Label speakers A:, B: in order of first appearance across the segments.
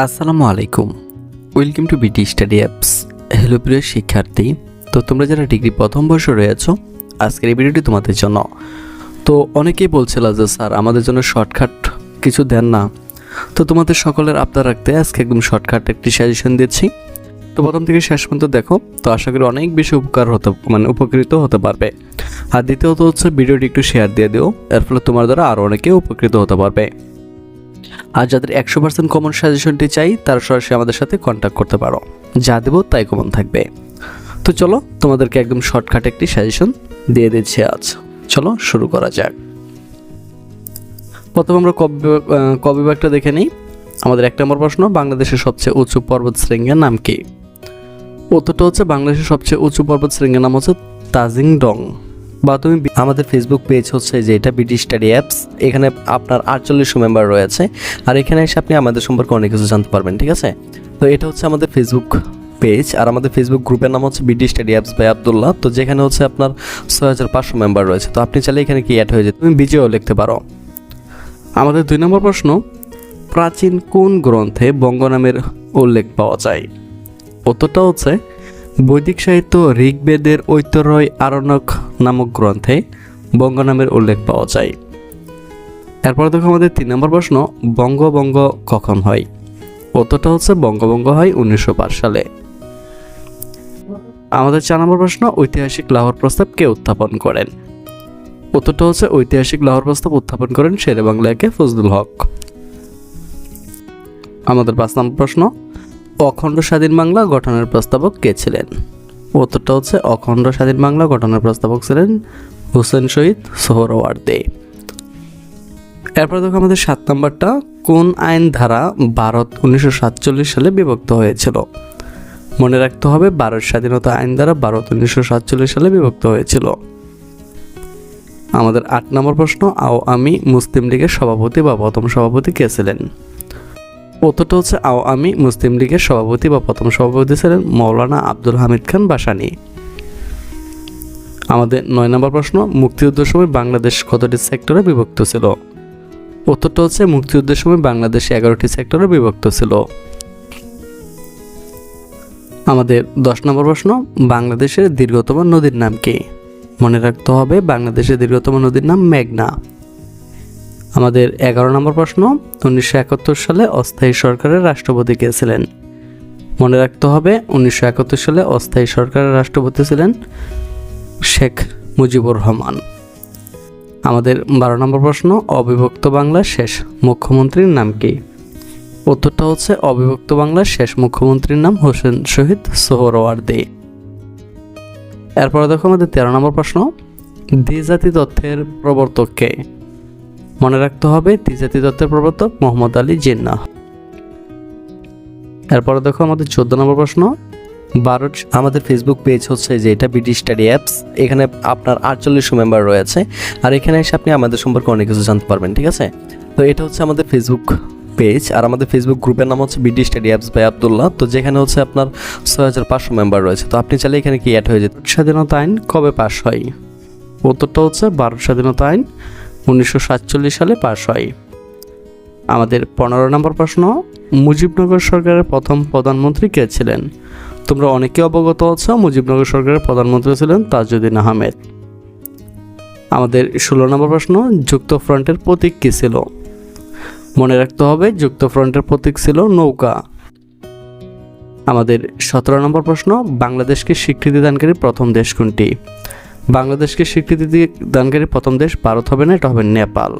A: আসসালামু আলাইকুম। Welcome to BT study apps hello প্রিয় শিক্ষার্থী। তো তোমরা যারা ডিগ্রি প্রথম বর্ষে রয়েছো আজকের এই ভিডিওটি তোমাদের জন্য। তো অনেকেই বলছিল যে স্যার, আমাদের জন্য শর্টকাট কিছু দেন না। তো তোমাদের সকলের আবদার রাখতে আজকে একদম শর্টকাট একটি সাজেশন দিচ্ছি। তো প্রথম থেকে শেষ পর্যন্ত দেখো, তো আশা করি অনেক বেশি উপকার হতে মানে উপকৃত হতে পারবে। আর দ্বিতীয়ত হচ্ছে, ভিডিওটি একটু শেয়ার দিয়ে দিও। এর ফলে তোমার দ্বারা আরও অনেকে উপকৃত হতে পারবে। আর যাদের একশো পার্সেন্ট কমন সাজেশনটি চাই, তারা সরাসরি আমাদের সাথে কন্ট্যাক্ট করতে পারো। যা দেবো তাই কমন থাকবে। তো চলো, তোমাদেরকে একদম শর্টকাট একটি সাজেশন দিয়ে দিচ্ছি আজ। চলো, শুরু করা যাক। প্রথমে আমরা কবি বিভাগ- বিভাগটা দেখে নিই। আমাদের এক নম্বর প্রশ্ন, বাংলাদেশের সবচেয়ে উঁচু পর্বত শৃঙ্গের নাম কি? উত্তরটা হচ্ছে, বাংলাদেশের সবচেয়ে উঁচু পর্বত শৃঙ্গের নাম হচ্ছে তাজিং ডং বা তুমি আমাদের ফেসবুক পেজ হচ্ছে যে এটা বিটি স্টাডি অ্যাপস এখানে আপনার আটচল্লিশশো মেম্বার রয়েছে, আর এখানে এসে আপনি আমাদের সম্পর্কে অনেক কিছু জানতে পারবেন, ঠিক আছে? তো এটা হচ্ছে আমাদের ফেসবুক পেজ আর আমাদের ফেসবুক গ্রুপের নাম হচ্ছে বিটি স্টাডি অ্যাপস বাই আবদুল্লাহ তো যেখানে হচ্ছে আপনার ছয় হাজার পাঁচশো মেম্বার রয়েছে, তো আপনি চাইলে এখানে কি অ্যাড হয়ে যেতে তুমি বিজয়ও লিখতে পারো। আমাদের দুই নম্বর প্রশ্ন, প্রাচীন কোন গ্রন্থে বঙ্গ নামের উল্লেখ পাওয়া যায়? উত্তরটা হচ্ছে বৈদিক সাহিত্য ঋগ্বেদের ঐতরয় আরণ্যক নামক গ্রন্থে বঙ্গ নামের উল্লেখ পাওয়া যায়। এরপর দেখো আমাদের তিন নম্বর প্রশ্ন বঙ্গবঙ্গ কখন হয়? উত্তরটা হচ্ছে বঙ্গবঙ্গ হয় উনিশশো পাঁচ সালে। আমাদের চার নম্বর প্রশ্ন, ঐতিহাসিক লাহোর প্রস্তাব কে উত্থাপন করেন? উত্তরটা হচ্ছে ঐতিহাসিক লাহোর প্রস্তাব উত্থাপন করেন শেরে বাংলাকে ফজলুল হক। আমাদের পাঁচ নম্বর প্রশ্ন অখণ্ড স্বাধীন বাংলা গঠনের প্রস্তাবক কে ছিলেন? উত্তরটা হচ্ছে অখণ্ড স্বাধীন বাংলা গঠনের প্রস্তাবক ছিলেন হুসেন শহীদ সোহরওয়ার্দে। এরপর দেখো আমাদের সাত নম্বরটা, কোন আইন ধারা ভারত উনিশশো সাতচল্লিশ সালে বিভক্ত হয়েছিল? মনে রাখতে হবে ভারত স্বাধীনতা আইন দ্বারা ভারত উনিশশো সাতচল্লিশ সালে বিভক্ত হয়েছিল। আমাদের আট নম্বর প্রশ্ন আও আমি মুসলিম লীগের সভাপতি বা প্রথম সভাপতি কে ছিলেন? উত্তরটা হচ্ছে আও আমি মুসলিম লীগের সভাপতি বা প্রথম সভাপতি ছিলেন মৌলানা আব্দুল হামিদ খান বাসানি। আমাদের নয় নম্বর প্রশ্ন, মুক্তিযুদ্ধের সময় বাংলাদেশ কতটি সেক্টরে বিভক্ত ছিল? উত্তরটা হচ্ছে, মুক্তিযুদ্ধের সময় বাংলাদেশ এগারোটি সেক্টরে বিভক্ত ছিল। আমাদের দশ নম্বর প্রশ্ন, বাংলাদেশের দীর্ঘতম নদীর নাম কি? মনে রাখতে হবে, বাংলাদেশের দীর্ঘতম নদীর নাম মেঘনা। আমাদের এগারো নম্বর প্রশ্ন, উনিশশো একাত্তর সালে অস্থায়ী সরকারের রাষ্ট্রপতি কে ছিলেন? মনে রাখতে হবে, উনিশশো একাত্তর সালে অস্থায়ী সরকারের রাষ্ট্রপতি ছিলেন শেখ মুজিবুর রহমান। আমাদের বারো নম্বর প্রশ্ন, অবিভক্ত বাংলার শেষ মুখ্যমন্ত্রীর নাম কি? উত্তরটা হচ্ছে, অবিভক্ত বাংলার শেষ মুখ্যমন্ত্রীর নাম হোসেন শহীদ সোহরওয়ার্দী। এরপরে দেখো আমাদের তেরো নম্বর প্রশ্ন, দ্বিজাতি তথ্যের প্রবর্তক কে? মনে রাখতে হবে দ্বিজাতি তত্ত্বের প্রবর্তক মোহাম্মদ আলী জিন্না এরপরে দেখো আমাদের চোদ্দ নম্বর প্রশ্ন। বারো আমাদের ফেসবুক পেজ হচ্ছে যে এটা বিটি স্টাডি অ্যাপস এখানে আপনার আটচল্লিশশো মেম্বার রয়েছে। আর এখানে এসে আপনি আমাদের সম্পর্কে অনেক কিছু জানতে পারবেন, ঠিক আছে? তো এটা হচ্ছে আমাদের ফেসবুক পেজ আর আমাদের ফেসবুক গ্রুপের নাম হচ্ছে বিটি স্টাডি অ্যাপস বাই আবদুল্লাহ তো যেখানে হচ্ছে আপনার ছয় হাজার পাঁচশো মেম্বার রয়েছে। তো আপনি চাইলে এখানে কি অ্যাড হয়ে যেতে স্বাধীনতা আইন কবে পাশ হয়? উত্তরটা হচ্ছে ভারত স্বাধীনতা আইন উনিশশো সাতচল্লিশ সালে পাশ হয়। আমাদের পনেরো নম্বর প্রশ্ন, মুজিবনগর সরকারের প্রথম প্রধানমন্ত্রী কে ছিলেন? তোমরা অনেকে অবগত আছো, মুজিবনগর সরকারের প্রধানমন্ত্রী ছিলেন তাজউদ্দিন আহমেদ। আমাদের ষোলো নম্বর প্রশ্ন যুক্ত ফ্রন্টের প্রতীক কী ছিল? মনে রাখতে হবে যুক্ত ফ্রন্টের প্রতীক ছিল নৌকা। আমাদের সতেরো নম্বর প্রশ্ন, বাংলাদেশকে স্বীকৃতি দানকারী প্রথম দেশ কোনটি? বাংলাদেশকে স্বীকৃতি দিয়ে দানকারী প্রথম দেশ ভারত হবে না, এটা হবে নেপাল।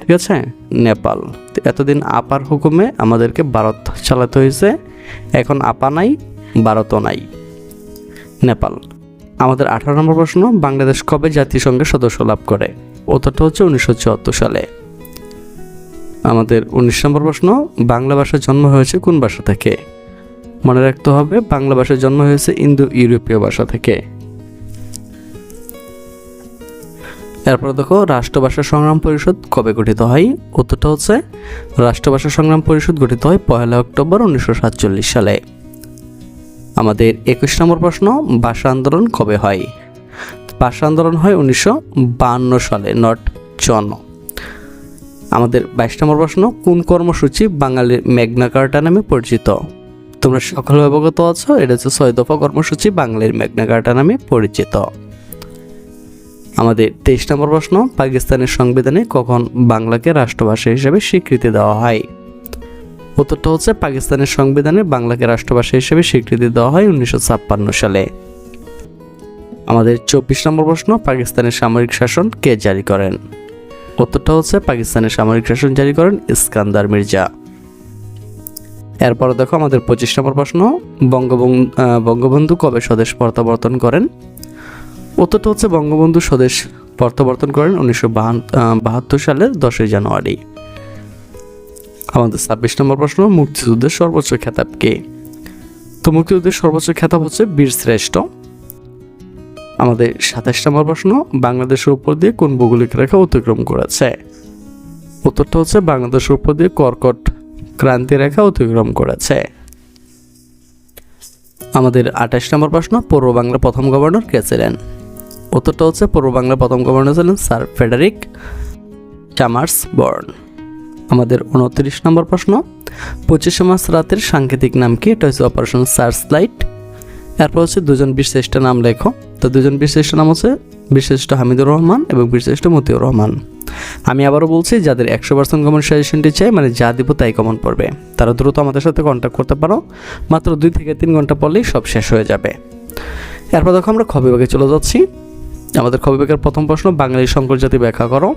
A: ঠিক আছে? নেপাল। এতদিন আপার হুকুমে আমাদেরকে ভারত চালাতে হয়েছে, এখন আপা নাই, ভারতও নাই। নেপাল। আমাদের আঠারো নম্বর প্রশ্ন, বাংলাদেশ কবে জাতিসংঘের সদস্য লাভ করে? উত্তরটা হচ্ছে উনিশশো চুয়াত্তর সালে। আমাদের উনিশ নম্বর প্রশ্ন, বাংলা ভাষার জন্ম হয়েছে কোন ভাষা থেকে? মনে রাখতে হবে, বাংলা ভাষার জন্ম হয়েছে ইন্দো ইউরোপীয় ভাষা থেকে। এরপর দেখো, রাষ্ট্রভাষা সংগ্রাম পরিষদ কবে গঠিত হয়? উত্তরটা হচ্ছে, রাষ্ট্রভাষা সংগ্রাম পরিষদ গঠিত হয় পয়লা অক্টোবর উনিশশো সাতচল্লিশ সালে। আমাদের একুশ নম্বর প্রশ্ন, ভাষা আন্দোলন কবে হয়? ভাষা আন্দোলন হয় উনিশশো সালে, নট জন আমাদের বাইশ নম্বর প্রশ্ন, কোন কর্মসূচি বাঙালির মেঘনা কার্টা নামে পরিচিত? তোমরা সকলে অবগত আছো, এটা হচ্ছে ছয় দফা কর্মসূচি বাঙালির মেঘনা কার্টা নামে পরিচিত। আমাদের তেইশ নম্বর প্রশ্ন, পাকিস্তানের সংবিধানে কখন বাংলাকে রাষ্ট্রভাষা হিসেবে স্বীকৃতি দেওয়া হয়? উত্তরটা হচ্ছে, পাকিস্তানের সংবিধানে বাংলাকে রাষ্ট্রভাষা হিসেবে স্বীকৃতি দেওয়া হয় উনিশশো ছাপ্পান্ন সালে। আমাদের চব্বিশ নম্বর প্রশ্ন, পাকিস্তানের সামরিক শাসন কে জারি করেন? উত্তরটা হচ্ছে, পাকিস্তানের সামরিক শাসন জারি করেন ইস্কান্দার মির্জা। এরপর দেখো আমাদের পঁচিশ নম্বর প্রশ্ন বঙ্গবন্ধু বঙ্গবন্ধু কবে স্বদেশ প্রত্যাবর্তন করেন? উত্তরটা হচ্ছে বঙ্গবন্ধু স্বদেশ প্রত্যাবর্তন করেন উনিশশো বাহাত্তর সালের দশই জানুয়ারি। আমাদের ছাব্বিশ নম্বর প্রশ্ন, মুক্তিযুদ্ধের সর্বোচ্চ খেতাব কে? তো মুক্তিযুদ্ধের সর্বোচ্চ খেতাব হচ্ছে বীর শ্রেষ্ঠ। আমাদের সাতাশ নম্বর প্রশ্ন, বাংলাদেশের উপর দিয়ে কোন ভৌগোলিক রেখা অতিক্রম করেছে? উত্তরটা হচ্ছে বাংলাদেশের উপর দিয়ে কর্কট ক্রান্তি রেখা অতিক্রম করেছে। আমাদের আঠাশ নম্বর প্রশ্ন, পূর্ব বাংলার প্রথম গভর্নর কে ছিলেন? উত্তরটা হচ্ছে পূর্ব বাংলার প্রথম গভর্নর ছিলেন স্যার ফেডারিক চামার্স বর্ন। আমাদের উনত্রিশ নম্বর প্রশ্ন, পঁচিশে মার্চ রাতের সাংকেতিক নাম কি? এটা হচ্ছে অপারেশন সার্চ লাইট এরপর হচ্ছে দুজন বিশিষ্ট নাম লেখো। তো দুজন বিশিষ্ট নাম হচ্ছে বিশিষ্ট হামিদুর রহমান এবং বিশিষ্ট মতিউর রহমান। আমি আবারও বলছি, যাদের একশো পার্সেন্ট কমন সাজেশনটি চাই মানে যা দিব তাই কমন পড়বে। তারা দ্রুত আমাদের সাথে কন্ট্যাক্ট করতে পারো। মাত্র দুই থেকে তিন ঘণ্টা পড়লেই সব শেষ হয়ে যাবে। এরপর দেখো আমরা খ বিভাগে চলে যাচ্ছি। আমাদের খ বিভাগের প্রথম প্রশ্ন, বাঙালি সংকর জাতি ব্যাখ্যা করো।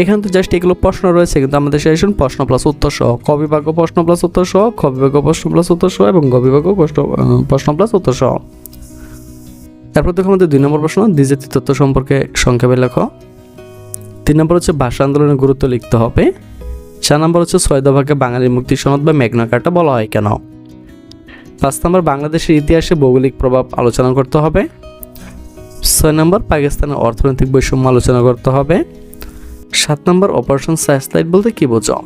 A: এখানে তো জাস্ট এগুলো প্রশ্ন রয়েছে, কিন্তু আমাদের সেশন প্রশ্ন প্লাস উত্তর সহ। ক বিভাগ প্রশ্ন প্লাস উত্তর সহ খ বিভাগ প্রশ্ন প্লাস উত্তর সহ এবং গ বিভাগ প্রশ্ন প্লাস উত্তর সহ। তারপর দেখো আমাদের দুই নম্বর প্রশ্ন, দ্বিজাতি তত্ত্ব সম্পর্কে সংক্ষেপে লেখো। তিন নম্বর হচ্ছে ভাষা আন্দোলনের গুরুত্ব লিখতে হবে। চার নম্বর হচ্ছে ছয় দফাকে বাঙালির মুক্তি সনদ বা মেঘনা কার্টা বলা হয় কেন? পাঁচ নম্বর বাংলাদেশের ইতিহাসে ভৌগোলিক প্রভাব আলোচনা করতে হবে। ছয় নম্বর পাকিস্তানের অর্থনৈতিক বৈষম্য আলোচনা করতে হবে। সাত নম্বর অপারেশন সাইসলাইট বলতে কি বোঝো?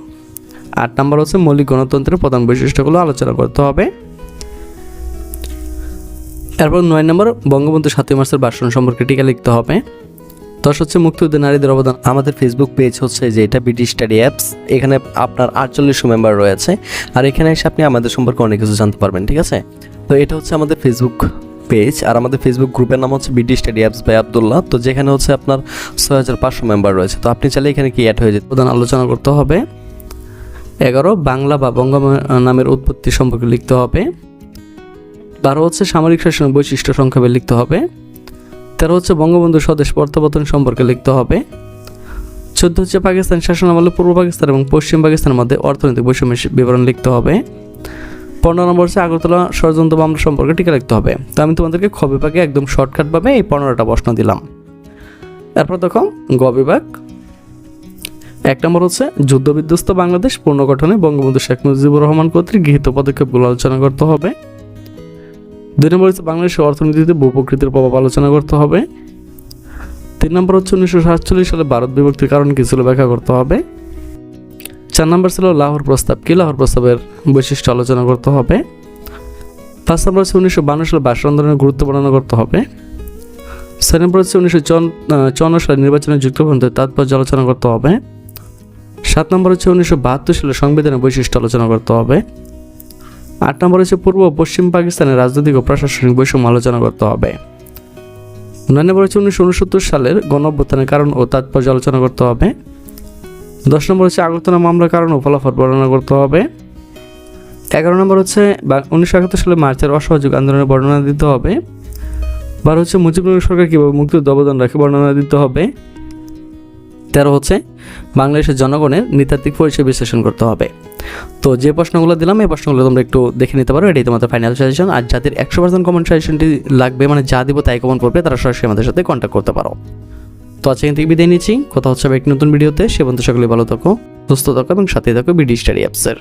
A: আট নম্বর হচ্ছে মৌলিক গণতন্ত্রের প্রধান বৈশিষ্ট্যগুলো আলোচনা করতে হবে। এরপর নয় নম্বর বঙ্গবন্ধু সাতই মার্চের ভাষণ সম্পর্কে টিকা লিখতে হবে। দশ হচ্ছে মুক্তিযুদ্ধে নারীদের অবদান। আমাদের ফেসবুক পেজ হচ্ছে যে এটা বিডি স্টাডি অ্যাপস এখানে আপনার আটচল্লিশশো মেম্বার রয়েছে। আর এখানে এসে আপনি আমাদের সম্পর্কে অনেক কিছু জানতে পারবেন, ঠিক আছে? তো এটা হচ্ছে আমাদের ফেসবুক পেজ আর আমাদের ফেসবুক গ্রুপের নাম হচ্ছে BD study apps by Abdullah তো যেখানে হচ্ছে আপনার ছয় হাজার পাঁচশো মেম্বার রয়েছে। তো আপনি চাইলে এখানে কি অ্যাড হয়ে যেতে প্রধান আলোচনা করতে হবে। এগারো, বাংলা বা বঙ্গ নামের উৎপত্তি সম্পর্কে লিখতে হবে। বারো হচ্ছে সামরিক শাসনের বৈশিষ্ট্য সংক্ষেপে লিখতে হবে। তেরো হচ্ছে বঙ্গবন্ধু স্বদেশ প্রত্যাবর্তন সম্পর্কে লিখতে হবে। চোদ্দ হচ্ছে পাকিস্তান শাসন আমলে পূর্ব পাকিস্তান এবং পশ্চিম পাকিস্তানের মধ্যে অর্থনৈতিক বৈষম্যের বিবরণ লিখতে হবে। পনেরো নম্বর হচ্ছে আগরতলা ষড়যন্ত্র মামলা সম্পর্কে টিকা লিখতে হবে। তো আমি তোমাদেরকে খ বিভাগে একদম শর্টকাটভাবে এই পনেরোটা প্রশ্ন দিলাম। এরপর দেখো, গ বিভাগ। এক নম্বর হচ্ছে যুদ্ধ বিধ্বস্ত বাংলাদেশ পুনর্গঠনে বঙ্গবন্ধু শেখ মুজিবুর রহমান কর্তৃক গৃহীত পদক্ষেপগুলো আলোচনা করতে হবে। দুই নম্বর হচ্ছে, বাংলাদেশের অর্থনীতিতে ভূপ্রকৃতির প্রভাব আলোচনা করতে হবে। তিন নম্বর হচ্ছে, উনিশশো সাতচল্লিশ সালে ভারত বিভক্তির কারণ কি ছিল ব্যাখ্যা করতে হবে। চার নম্বর ছিল লাহোর প্রস্তাব। কি লাহোর প্রস্তাবের বৈশিষ্ট্য আলোচনা করতে হবে? পাঁচ নম্বর হচ্ছে উনিশশো বান্ন সালে ভাষা আন্দোলনের গুরুত্ব বর্ণনা করতে হবে। ছয় নম্বর হচ্ছে উনিশশো চুয়ান্ন সালে নির্বাচনে যুক্তবন্ধের তাৎপর্য আলোচনা করতে হবে। সাত নম্বর হচ্ছে উনিশশো বাহাত্তর সালে সংবিধানের বৈশিষ্ট্য আলোচনা করতে হবে। আট নম্বর হচ্ছে পূর্ব পশ্চিম পাকিস্তানের রাজনৈতিক ও প্রশাসনিক বৈষম্য আলোচনা করতে হবে। নয় নম্বর হচ্ছে উনিশশো উনসত্তর সালের গণ কারণ ও তাৎপর্য আলোচনা করতে হবে। দশ নম্বর হচ্ছে আগরতলা মামলার কারণ ফলাফল বর্ণনা করতে হবে। এগারো নম্বর হচ্ছে উনিশশো একাত্তর সালে মার্চের অসহযোগ আন্দোলনের বর্ণনা দিতে হবে। বারো হচ্ছে মুজিবনগর সরকার কীভাবে মুক্তিযুদ্ধ অবদান রাখে বর্ণনা দিতে হবে। তেরো হচ্ছে বাংলাদেশের জনগণের নৃতাত্ত্বিক পরিচয় বিশ্লেষণ করতে হবে। তো যে প্রশ্নগুলো দিলাম, এই প্রশ্নগুলো তোমরা একটু দেখে নিতে পারো, এটাই তোমাদের ফাইনাল সাজেশন আর যাদের একশো পার্সেন্ট কমন সাজেশনটি লাগবে মানে যা দিব তাই কমন করবে, তারা সরাসরি আমাদের সাথে কন্ট্যাক্ট করতে পারো। তো আজকে থেকে বিদায় নিচ্ছি। কথা হচ্ছে একটি নতুন ভিডিওতে। সে বন্ধু সকলে ভালো থাকো, সুস্থ থাকো এবং সাথে থাকো বিডি স্টাডি অ্যাপসের।